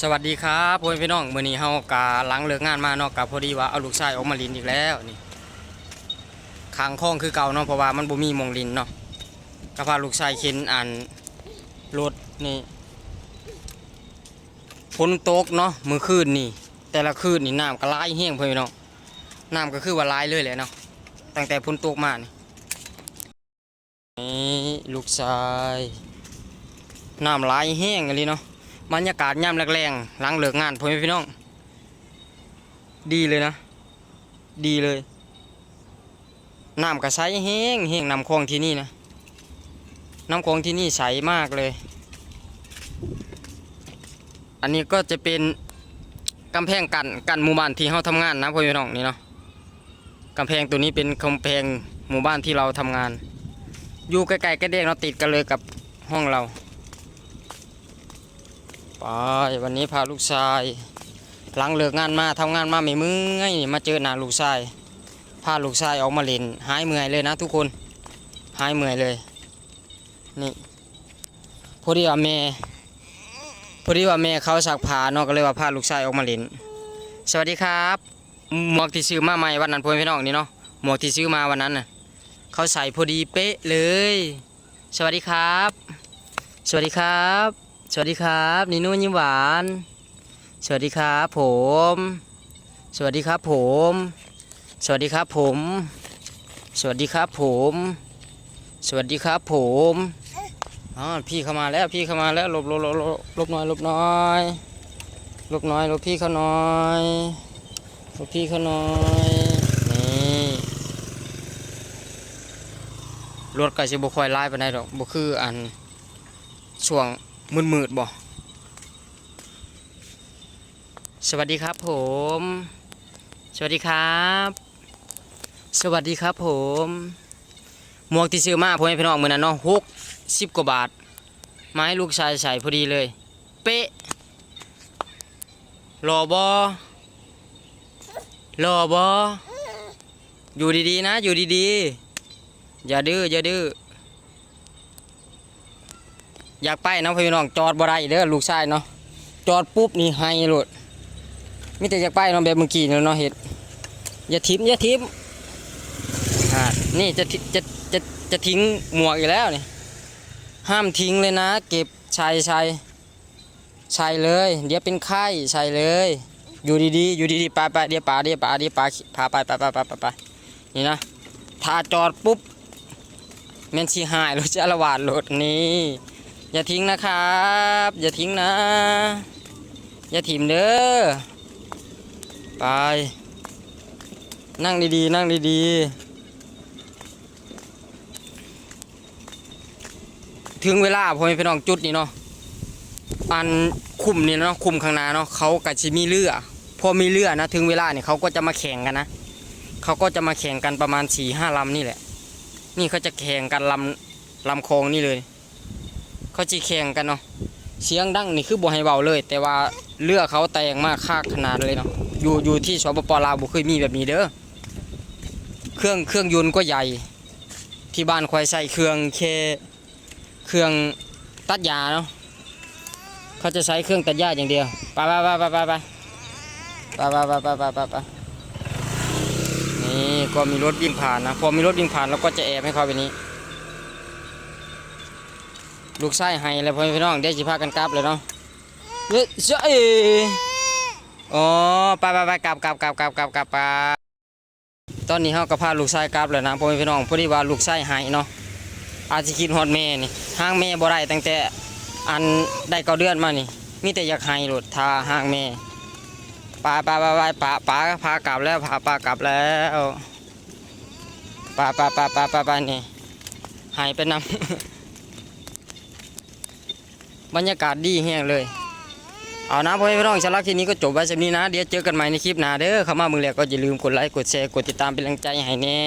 สวัสดีครับพ่อพี่น้องมื้อนี้เฮากะหลังเลิกงานมาเนาะกะพอดีว่าเอาลูกชายออกมาลินอีกแล้วนี่ข้างคลองคือเก่าเนาะเพราะว่ามันบ่มีมองลินเนาะก็พาลูกชายเข็นอันรถนี่ฝนตกเนาะมือคืนนี่ แต่ละคืนนี่น้ำก็หลายแห้งพ่อพี่น้องน้ำก็คือว่าหลายเลยแหละเนาะตั้งแต่ฝนตกมานี่นี่ลูกชายน้ำหลายแห้งเลยเนาะ บรรยากาศย่ำแรงๆหลังเลิกงานพ่อแม่พี่น้อง ดีเลยนะ ดีเลยน้ำก็ใสแห้งแห้งน้ำคลองที่นี่นะน้ำคลองที่นี่ใสมากเลย อันนี้ก็จะเป็นกำแพงกันกันหมู่บ้านที่เราทำงานนะพ่อแม่พี่น้องนี่เนาะกำแพงตัวนี้เป็นกำแพงหมู่บ้านที่เราทำงาน อยู่ใกล้ๆกันเด็กเราติดกันเลยกับห้องเรา ไปวันนี้พาลูกชาย หลังเลิกงานมาทำงานมาไม่เมื่อยมาเจอหน้าลูกชายพาลูกชายออกมาเล่นหายเมื่อยเลยนะทุกคนหายเมื่อยเลยนี่พอดีว่าแม่พอดีว่าแม่เขาสักผ้าเนาะก็เลยว่าพาลูกชายออกมาเล่นสวัสดีครับหมวกที่ซื้อมาใหม่วันนั้นพ่อพี่น้องนี่เนาะหมวกที่ซื้อมาวันนั้นน่ะเขาใส่พอดีเป๊ะเลย สวัสดีครับ สวัสดีครับ สวัสดีครับนินุ่นยิ้มหวาน สวัสดีครับผม สวัสดีครับผม สวัสดีครับผม สวัสดีครับผม สวัสดีครับผมอ๋อพี่เข้ามาแล้วพี่เข้ามาแล้วหลบหลบหลบหลบลบน่อยหลบน่อยหลบน่อยหลบพี่เขาน่อยหลบพี่เขาน่อยนี่รถก็สิบ่ค่อยไล่ไปไหนใดดอกบ่คืออันช่วง มืดมืดๆบ่สวัสดีครับผม สวัสดีครับ สวัสดีครับผม หมวกที่ซื้อมาพ่อแม่พี่น้องมือนั้นเนาะหกสิบกว่าบาท มาให้ลูกชายใส่พอดีเลย เป๊ะรอบอรอบออยู่ดีๆนะ อยู่ดีๆ อย่าดื้ออย่าดื้อ อยากไปเนาะพี่น้องจอดบ่ได้เด้อลูกชายเนาะจอดปุ๊บนี่ให้โลดมีแต่อยากไปเนาะแบบเมื่อกี้เนาะเฮ็ดอย่าทิ้มอย่าทิ้มนี่จะจะจะจะทิ้งหมวกอีกแล้วนี่ห้ามทิ้งเลยนะ เก็บใส่ใส่ใส่เลย เดี๋ยวเป็นไข้ใส่เลย อยู่ดีๆอยู่ดีๆไปไปเดี๋ยวป่าเดี๋ยวป่าเดี๋ยวป่าพาไปไปไปไปไปไปนี่นะถ้าจอดปุ๊บแม่นสิหายรถจะละวาดรถนี่ อย่าทิ้งนะครับ อย่าทิ้งนะ อย่าถิ่มเด้อ ไป นั่งดีๆ นั่งดีๆ ถึงเวลาพ่อแม่พี่น้องจุดนี่เนาะอันคุมนี่เนาะคุมข้างหน้าเนาะเขาก็จะมีเรือพอมีเรือนะถึงเวลาเนี่ยเขาก็จะมาแข่งกันนะเขาก็จะมาแข่งกันประมาณสี่ห้าลำนี่แหละ นี่เขาจะแข่งกันลำลำคลองนี่เลย เขาจีแข่งกันเนาะเสียงดังนี่คือบ่ให้เบาเลย แต่ว่าเรือเขาแตงมากค่าขนาดเลยเนาะอยู่อยู่ที่สปปลาวบ่เคยมีแบบนี้เด้อเครื่องเครื่องยนต์ก็ใหญ่ ที่บ้านควายใส่เครื่องเคเครื่องตัดหญ้าเนาะเขาจะใช้เครื่องตัดหญ้าอย่างเดียวไปไปไปไปไปไปไปไปไปไปไปไปไปนี่ก็มีรถวิ่งผ่านนะพอมีรถวิ่งผ่านเราก็จะแอบให้เขาแบบนี้ ลูกไส้ให้แล้วพ่อแม่พี่น้องเดี๋ยวสิพากันกลับเลยเนาะเฮ้ยเจ้าเออ๋อไปไปไปกลับกลับกลับกลับกลับกลับไปตอนนี้เฮาก็พาลูกไส้กลับเลยนะพ่อแม่พี่น้องพอดีว่าลูกไส้ให้เนาะอาจจะคิดฮอดแม่นี่ห้างแม่บ่ได้ตั้งแต่อันได้เก้าเดือนมานี่มีแต่อยากให้รถทาห้างแม่ปาปาปาปาปาปาพากลับแล้วพาปากลับแล้วปาปาปาปาปาปานี่หายไปน้ำ บรรยากาศดีแห้งเลย เอานะพ่อแม่พี่น้องสำหรับคลิปนี้ก็จบไว้สำนี้นะ เดี๋ยวเจอกันใหม่ในคลิปหน้าเด้อเข้ามาเมืองแรกก็อย่าลืมกดไลค์กดแชร์กดติดตามเป็นกำลังใจให้แน่